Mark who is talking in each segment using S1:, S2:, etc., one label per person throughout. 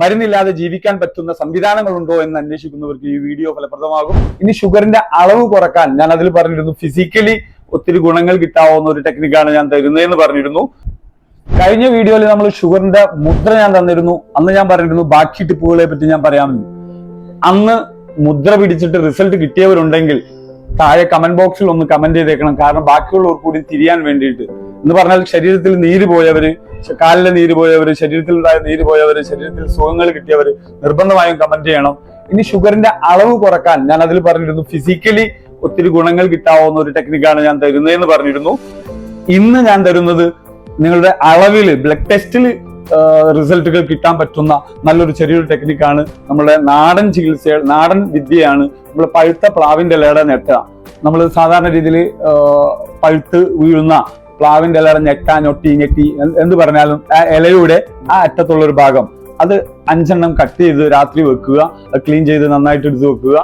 S1: മരുന്നില്ലാതെ ജീവിക്കാൻ പറ്റുന്ന സംവിധാനങ്ങളുണ്ടോ എന്ന് അന്വേഷിക്കുന്നവർക്ക് ഈ വീഡിയോ ഫലപ്രദമാകും. ഇനി ഷുഗറിന്റെ അളവ് കുറയ്ക്കാൻ ഞാൻ അതിൽ പറഞ്ഞിരുന്നു. ഫിസിക്കലി ഒത്തിരി ഗുണങ്ങൾ കിട്ടാവുന്ന ഒരു ടെക്നിക്കാണ് ഞാൻ തരുന്നതെന്ന് പറഞ്ഞിരുന്നു. കഴിഞ്ഞ വീഡിയോയിൽ നമ്മൾ ഷുഗറിന്റെ മുദ്ര ഞാൻ തന്നിരുന്നു. അന്ന് ഞാൻ പറഞ്ഞിരുന്നു ബാക്കി ടിപ്പുകളെ പറ്റി ഞാൻ പറയാമെന്ന്. അന്ന് മുദ്ര പിടിച്ചിട്ട് റിസൾട്ട് കിട്ടിയവരുണ്ടെങ്കിൽ താഴെ കമന്റ് ബോക്സിൽ ഒന്ന് കമന്റ് ചെയ്തേക്കണം. കാരണം ബാക്കിയുള്ളവർ കൂടി തിരിയാൻ വേണ്ടിയിട്ട്. എന്ന് പറഞ്ഞാൽ ശരീരത്തിൽ നീര് പോയവര് കാലിലെ നീര് പോയവര് ശരീരത്തിൽ ഉണ്ടായ നീര് പോയവര് ശരീരത്തിൽ സുഖങ്ങൾ കിട്ടിയവര് നിർബന്ധമായും കമന്റ് ചെയ്യണം. ഇനി ഷുഗറിന്റെ അളവ് കുറയ്ക്കാൻ ഞാൻ അതിൽ പറഞ്ഞിരുന്നു. ഫിസിക്കലി ഒത്തിരി ഗുണങ്ങൾ കിട്ടാവുന്ന ഒരു ടെക്നിക്കാണ് ഞാൻ തരുന്നതെന്ന് പറഞ്ഞിരുന്നു. ഇന്ന് ഞാൻ തരുന്നത് നിങ്ങളുടെ അളവിൽ ബ്ലഡ് ടെസ്റ്റിൽ റിസൾട്ടുകൾ കിട്ടാൻ പറ്റുന്ന നല്ലൊരു ചെറിയൊരു ടെക്നിക്കാണ് നമ്മുടെ നാടൻ ചികിത്സ നാടൻ വിദ്യയാണ് നമ്മൾ പഴുത്ത പ്ലാവിന്റെ ഇലയുടെ നെട്ടുക നമ്മൾ സാധാരണ രീതിയിൽ പഴുത്ത് വീഴുന്ന പ്ലാവിന്റെ ഇല ഞെട്ട ഞൊട്ടി ഞെട്ടി എന്ത് പറഞ്ഞാലും ആ ഇലയുടെ ആ അറ്റത്തുള്ള ഒരു ഭാഗം. അത് അഞ്ചെണ്ണം കട്ട് ചെയ്ത് രാത്രി വെക്കുക ക്ലീൻ ചെയ്ത് നന്നായിട്ട് എടുത്ത് വെക്കുക.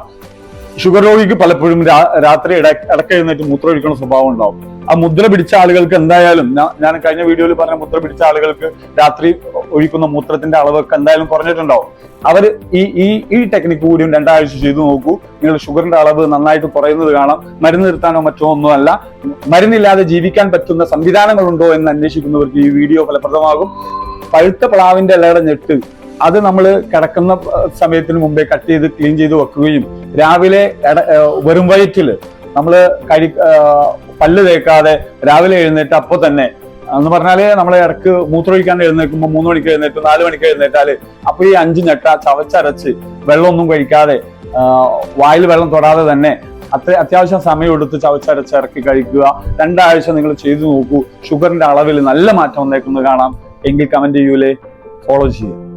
S1: ഷുഗർ രോഗിക്ക് പലപ്പോഴും രാത്രി ഇട ഇടക്കെഴുന്നേറ്റ് മൂത്രം ഒഴിക്കുന്ന സ്വഭാവം ഉണ്ടാവും. ആ മുദ്ര പിടിച്ച ആളുകൾക്ക് എന്തായാലും ഞാൻ കഴിഞ്ഞ വീഡിയോയിൽ പറഞ്ഞ മുദ്ര പിടിച്ച ആളുകൾക്ക് രാത്രി ഒഴിക്കുന്ന മൂത്രത്തിന്റെ അളവൊക്കെ എന്തായാലും കുറഞ്ഞിട്ടുണ്ടാവും. അവർ ഈ ഈ ഈ ടെക്നിക്ക് കൂടിയും രണ്ടാഴ്ച ചെയ്തു നോക്കൂ. നിങ്ങൾ ഷുഗറിന്റെ അളവ് നന്നായിട്ട് കുറയുന്നത് കാണാം. മരുന്ന് നിർത്താനോ മറ്റോ ഒന്നുമല്ല മരുന്നില്ലാതെ ജീവിക്കാൻ പറ്റുന്ന സംവിധാനങ്ങളുണ്ടോ എന്ന് അന്വേഷിക്കുന്നവർക്ക് ഈ വീഡിയോ ഫലപ്രദമാകും. പഴുത്ത പ്ലാവിന്റെ ഇലയുടെ ഞെട്ട് അത് നമ്മൾ കിടക്കുന്ന സമയത്തിന് മുമ്പേ കട്ട് ചെയ്ത് ക്ലീൻ ചെയ്ത് വെക്കുകയും രാവിലെ വെറും വയറ്റിൽ നമ്മൾ കഴി പല്ല് തേക്കാതെ രാവിലെ എഴുന്നേറ്റ് അപ്പൊ തന്നെ. എന്ന് പറഞ്ഞാൽ നമ്മൾ ഇടയ്ക്ക് മൂത്രമൊഴിക്കാൻ എഴുന്നേൽക്കുമ്പോൾ മൂന്ന് മണിക്ക് എഴുന്നേറ്റ് നാല് മണിക്ക് എഴുന്നേറ്റാൽ അപ്പൊ ഈ അഞ്ച് ഞെട്ട ചവച്ചരച്ച് വെള്ളമൊന്നും കഴിക്കാതെ വായിൽ വെള്ളം തൊടാതെ തന്നെ അത്ര അത്യാവശ്യം സമയം എടുത്ത് ചവച്ചരച്ച് ഇറക്കി കഴിക്കുക. രണ്ടാഴ്ച നിങ്ങൾ ചെയ്തു നോക്കൂ. ഷുഗറിന്റെ അളവിൽ നല്ല മാറ്റം വന്നേക്കുന്നത് കാണാം. എങ്കിൽ കമന്റ് ചെയ്യൂലേ. ഫോളോ ചെയ്യും.